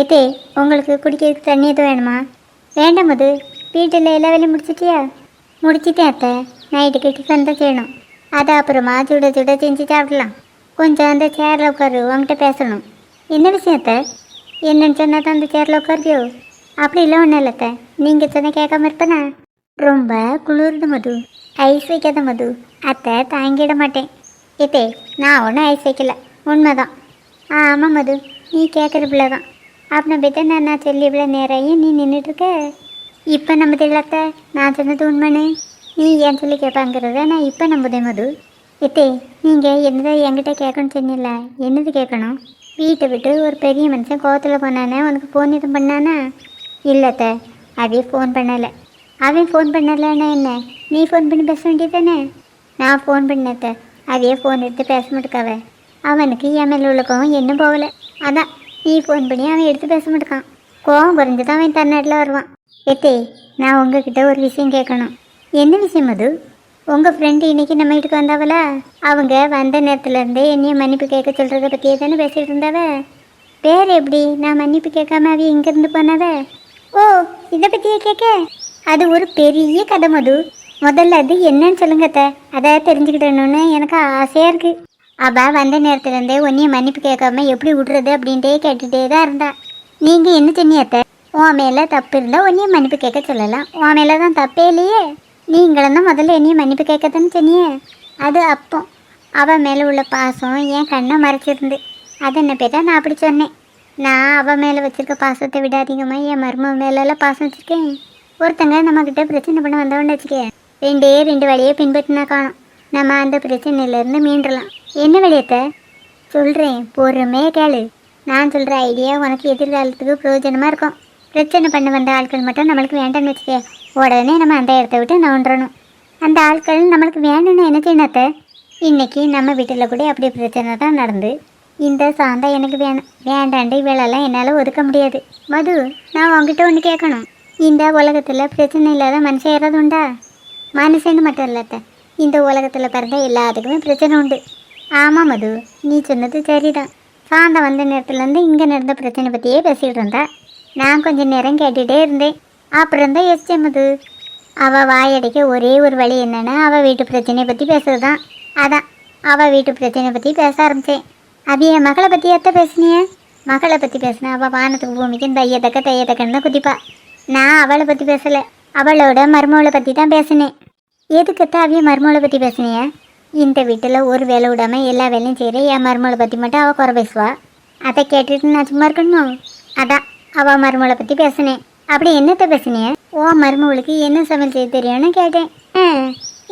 ஏத்தே உங்களுக்கு குடிக்கிறதுக்கு தண்ணி எதுவும் வேணுமா? வேண்டாம் மது. வீட்டில் எல்லா வேலையும் முடிச்சிட்டியா? முடிச்சிட்டேன் அத்தை. நைட்டுக்கு டிஃபன் தான் செய்யணும். அதை அப்புறமா சுட சுட செஞ்சு சாப்பிடலாம். கொஞ்சம் அந்த சேரில் உட்காரு உங்ககிட்ட பேசணும். என்ன விஷயம் அத்தை? என்னன்னு சொன்னா தான் அந்த சேரில் உட்காருவியோ? அப்படி இல்லை ஒன்றும் இல்லை அத்தை. நீங்கள் சொன்ன கேட்காம இருப்பேனா? ரொம்ப குளிருது மது. ஐஸ் வைக்காத மது. அத்தை தாங்கிட மாட்டேன். ஏத்தே நான் ஒன்றும் ஐஸ் வைக்கல. உண்மைதான். ஆ ஆமாம் மது. நீ கேட்குற பிள்ளை தான் அப்படின்னா போய்ட்டு நான் நான் சொல்லி இவ்வளோ நேரம் நீ நின்றுட்டுருக்க இப்போ நம்ம தெரியலத்த நான் சொன்னது உண்மைன்னு. நீ ஏன் சொல்லி கேட்பாங்கிறத நான் இப்போ நம்புதேன் மது. எத்தே நீங்கள் என்னதான் என்கிட்ட கேட்கணும்னு சொன்னில்ல? என்னது கேட்கணும்? வீட்டை விட்டு ஒரு பெரிய மனுஷன் கோவத்தில் போனானே? உனக்கு ஃபோன் எதுவும் பண்ணானா? இல்லைத்த அவன் ஃபோன் பண்ணலை. அவன் ஃபோன் பண்ணலைன்னா என்ன? நீ ஃபோன் பண்ணி பேச வேண்டியதானே நான் ஃபோன் பண்ணத்த அவையே ஃபோன் எடுத்து பேச மாட்டேக்காவ அவனுக்கு என் மேலே உள்ள கோவம் என்ன போகலை. அதான் நீ ஃபோன் பண்ணி அவன் எடுத்து பேச மாட்டேக்கான் கோவம் குறைஞ்சு தான் அவன் தன்னாட்டில் வருவான். எத்தே நான் உங்ககிட்ட ஒரு விஷயம் கேட்கணும். என்ன விஷயம் அது? உங்கள் ஃப்ரெண்டு இன்றைக்கி நம்ம வீட்டுக்கு வந்தாவல அவங்க வந்த நேரத்துலேருந்தே என்னைய மன்னிப்பு கேட்க சொல்கிறத பற்றியே தானே பேசிகிட்டு இருந்தாவ? பேர் எப்படி? நான் மன்னிப்பு கேட்காம அவ இங்கேருந்து போனாவ? ஓ இதை பற்றியே கேட்க? அது ஒரு பெரிய கதை மது. முதல்ல அது என்னன்னு சொல்லுங்க அத்தை. அதை தெரிஞ்சுக்கிட்டணும்னு எனக்கு ஆசையாக இருக்குது அப்பா வந்த நேரத்துலேருந்தே ஒன்றைய மன்னிப்பு கேட்காம எப்படி விடுறது அப்படின்ட்டே கேட்டுகிட்டே தான் இருந்தா. நீங்கள் என்ன சொன்னீங்க உன் மேலே தப்பு இருந்தால் ஒன்றைய மன்னிப்பு கேட்க சொல்லலாம். உன் மேலே தான் தப்பே இல்லையே. நீங்களும் தான் முதல்ல என்னைய மன்னிப்பு கேட்கத்தானே சொன்னியே. அது அப்போ அவள் மேலே உள்ள பாசம் என் கண்ணை மறைச்சிருந்து. அது என்ன பேட்டா நான் அப்படி சொன்னேன். நான் அவள் மேலே வச்சுருக்க பாசத்தை விட அதிகமாக என் மருமக மேலெல்லாம் பாசம் வச்சுருக்கேன். ஒருத்தங்க நம்மக்கிட்ட பிரச்சனை பண்ண வந்தவன்னு வச்சுக்கேன் ரெண்டே ரெண்டு வழியே பின்பற்றினா காணும். நம்ம அந்த பிரச்சனையிலேருந்து மீண்டலாம். என்ன வழியத்தை சொல்கிறேன் பொறுமையாக கேளு. நான் சொல்கிற ஐடியா உனக்கு எதிர்காலத்துக்கு பிரயோஜனமாக இருக்கும். பிரச்சனை பண்ண வந்த ஆட்கள் மட்டும் நம்மளுக்கு வேண்டாம்னு வச்சுக்க. உடனே நம்ம அந்த இடத்த விட்டு நோண்டணும் அந்த ஆட்கள் நம்மளுக்கு வேணும்னு என்ன செய்யணத்த இன்றைக்கி நம்ம வீட்டில் கூட அப்படி பிரச்சனை தான் நடந்து. இந்த சாந்தா எனக்கு வேணும் வேண்டாண்டு இவளெல்லாம் என்னால் ஒதுக்க முடியாது. மது நான் உங்ககிட்ட ஒன்று கேட்கணும். இந்த உலகத்தில் பிரச்சனை இல்லாத மனுஷன் யாராவது உண்டா? மனுஷன்னு மட்டும் இல்லத்த இந்த உலகத்தில் பிறந்த எல்லாத்துக்குமே பிரச்சனை உண்டு. ஆமாம் மது. நீ சொன்னது சரிதான். சாந்தம் வந்த நேரத்துலேருந்து இங்கே நடந்த பிரச்சனை பற்றியே பேசிகிட்டு இருந்தா. நான் கொஞ்சம் நேரம் கேட்டுகிட்டே இருந்தேன். அப்புறம் தான் யோசிச்சேன் மது. அவள் வாயடைக்க ஒரே ஒரு வழி என்னென்னா அவள் வீட்டு பிரச்சனையை பற்றி பேசுறது தான் அதான் அவள் வீட்டு பிரச்சனையை பற்றி பேச ஆரம்பித்தேன் அது என் மகளை பற்றி எத்த பேசுனிய? மகளை பற்றி பேசினா அவள் வானத்துக்கு பூமிக்கும் தையத்தக்க தையத்தக்கன்னு தான் குதிப்பா. நான் அவளை பற்றி பேசலை. அவளோட மருமகளை பற்றி தான் பேசினேன். எதுக்கத்த அவிய மருமகளை பற்றி பேசினியே? இந்த வீட்டில் ஒரு வேலை விடாமல் எல்லா வேலையும் செய்கிற என் மருமகளை பற்றி மட்டும் அவள் குறை பேசுவா. அதை கேட்டுட்டு நான் சும்மா இருக்கணும்? அதான் அவள் மருமகளை பற்றி பேசினேன். அப்படி என்னத்த பேசுனிய? ஓ மருமகளுக்கு என்ன சமையல் செய்ய தெரியும்னு கேட்டேன்.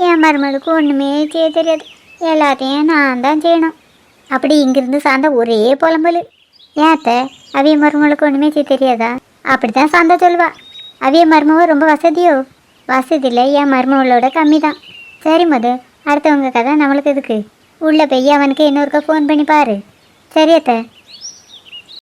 என் மருமகளுக்கு ஒன்றுமே செய்ய தெரியாது. எல்லாத்தையும் நான் தான் செய்யணும். அப்படி இங்கிருந்து சாந்தா ஒரே புலம்பல். ஏத்த அவிய மருமகளுக்கு ஒன்றுமே செய்ய தெரியாதா? அப்படி தான் சாந்தா சொல்வா அவிய மருமவ ரொம்ப வசதியோ? வசதியில் என் மருமகளோட கம்மி தான் சரி மது அடுத்தவங்க கதை நம்மளுக்கு எதுக்கு? உள்ளே போய் அவனுக்கு இன்னொருக்கா ஃபோன் பண்ணி பாரு. சரி அத்தை.